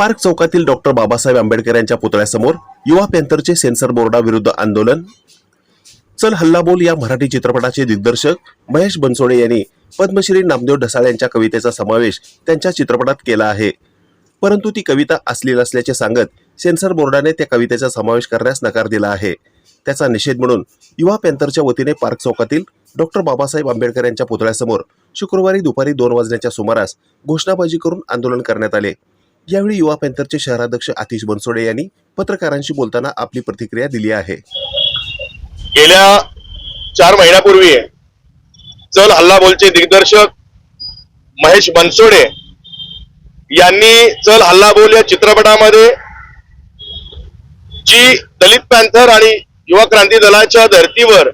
Park चौकातील doctor Babasaheb Ambedkar यांच्या पुतळ्यासमोर युवा पॅन्थरचे सेन्सर बोर्डाविरुद्ध आंदोलन. चल हल्ला बोल या मराठी चित्रपटाचे दिग्दर्शक महेश बनसोडे यांनी पद्मश्री नामदेव ढसाळ यांच्या कवितेचा समावेश त्यांच्या चित्रपटात केला आहे. परंतु ती कविता अश्लील असल्याचे सांगत सेन्सर बोर्डाने त्या कवितेचा समावेश करण्यास नकार दिला आहे. त्याचा निषेध म्हणून युवा पॅन्थरच्या वतीने पार्क चौकातील डॉक्टर बाबासाहेब आंबेडकर यांच्या पुतळ्यासमोर शुक्रवारी दुपारी दोन वाजण्याच्या सुमारास घोषणाबाजी करून आंदोलन करण्यात आले. यावेळी युवा पॅन्थरचे शहराध्यक्ष आतिश बनसोडे यांनी पत्रकारांशी बोलताना आपली प्रतिक्रिया दिली आहे. गेल्या चार महिन्यापूर्वी चल हल्ला बोलचे दिग्दर्शक महेश बनसोडे यांनी चल हल्ला बोल या चित्रपटामध्ये जी दलित पॅन्थर आणि युवा क्रांती दलाच्या धर्तीवर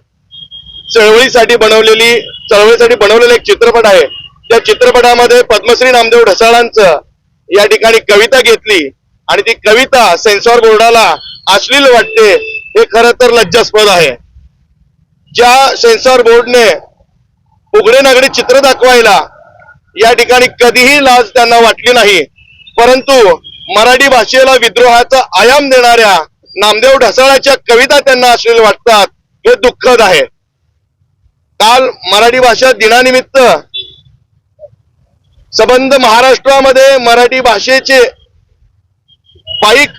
चळवळीसाठी बनवलेली चळवळीसाठी बनवलेला एक चित्रपट आहे. त्या चित्रपटामध्ये पद्मश्री नामदेव ढसाळांचं या ठिकाणी कविता घेतली आणि ती कविता सेन्सॉर बोर्डाला अश्लील वाटते हे खरं तर लज्जास्पद आहे. ज्या सेन्सॉर बोर्डने उघडे नागडे चित्र दाखवायला या ठिकाणी कधीही लाज त्यांना वाटली नाही परंतु मराठी भाषेला विद्रोहाचा आयाम देणाऱ्या नामदेव ढसाळाच्या कविता त्यांना अश्लील वाटतात हे दुःखद आहे. काल मराठी भाषा दिनानिमित्त संबंध महाराष्ट्रामध्ये मराठी भाषेचे पाईक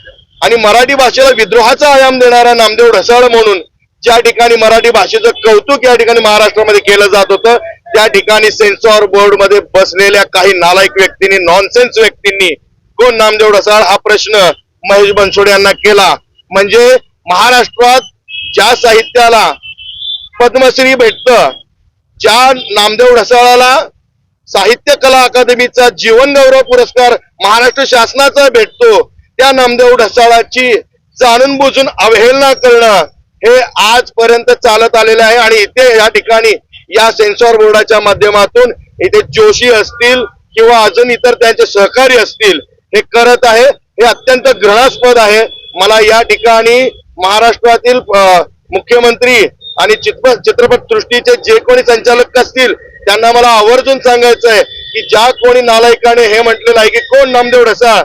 आणि मराठी भाषेला विद्रोहाचा आयाम देणारा नामदेव ढसाळ म्हणून ज्या ठिकाणी मराठी भाषेचं कौतुक या ठिकाणी महाराष्ट्रामध्ये केलं जात होतं त्या ठिकाणी सेन्सॉर बोर्डमध्ये बसलेल्या काही नालायक व्यक्तींनी नॉनसेन्स व्यक्तींनी कोण नामदेव ढसाळ? हा प्रश्न महेश बनसोडे यांना केला. म्हणजे महाराष्ट्रात ज्या साहित्याला पद्मश्री भेटतं ज्या नामदेव ढसाळाला साहित्य कला अकादमीचा जीवनगौरव पुरस्कार महाराष्ट्र शासनाचा भेटतो. त्या नामदेव ढसाळाची जाणून बुजून अवहेलना करणं हे आजपर्यंत चालत आलेलं आहे आणि इथे या ठिकाणी या सेन्सॉर बोर्डाच्या माध्यमातून इथे जोशी असतील किंवा अजून इतर त्यांचे सहकारी असतील हे करत आहे. हे अत्यंत घृणास्पद आहे. मला या ठिकाणी महाराष्ट्रातील मुख्यमंत्री आणि चित्रपट सृष्टीचे जे कोणी संचालक असतील त्यांना मला आवर्जून सांगायचं आहे की ज्या कोणी नालायकाने हे म्हटलेलं आहे की कोण नामदेव ढसाळ?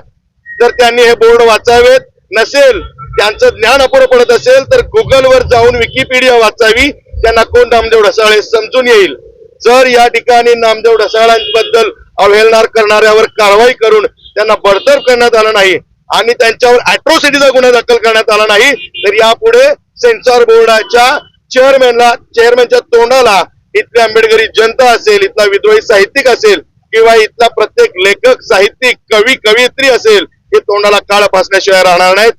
जर त्यांनी हे बोर्ड वाचावेत नसेल त्यांचं ज्ञान अपुरं पडत असेल तर गुगलवर जाऊन विकिपीडिया वाचावी त्यांना कोण नामदेव ढसाळ हे समजून येईल. जर या ठिकाणी नामदेव ढसाळांबद्दल अवहेलणार करणाऱ्यावर कारवाई करून त्यांना बडतर्फ करण्यात आला नाही आणि त्यांच्यावर अॅट्रॉसिटीचा गुन्हा दाखल करण्यात आला नाही तर यापुढे सेन्सॉर बोर्डाच्या चेअरमॅनला चेअरमॅनच्या तोंडाला इथली आंबेडकरी जनता असेल इथला विद्रोही साहित्यिक असेल किंवा इथला प्रत्येक लेखक साहित्यिक कवी कवयित्री असेल हे तोंडाला काळ फासल्याशिवाय राहणार नाहीत.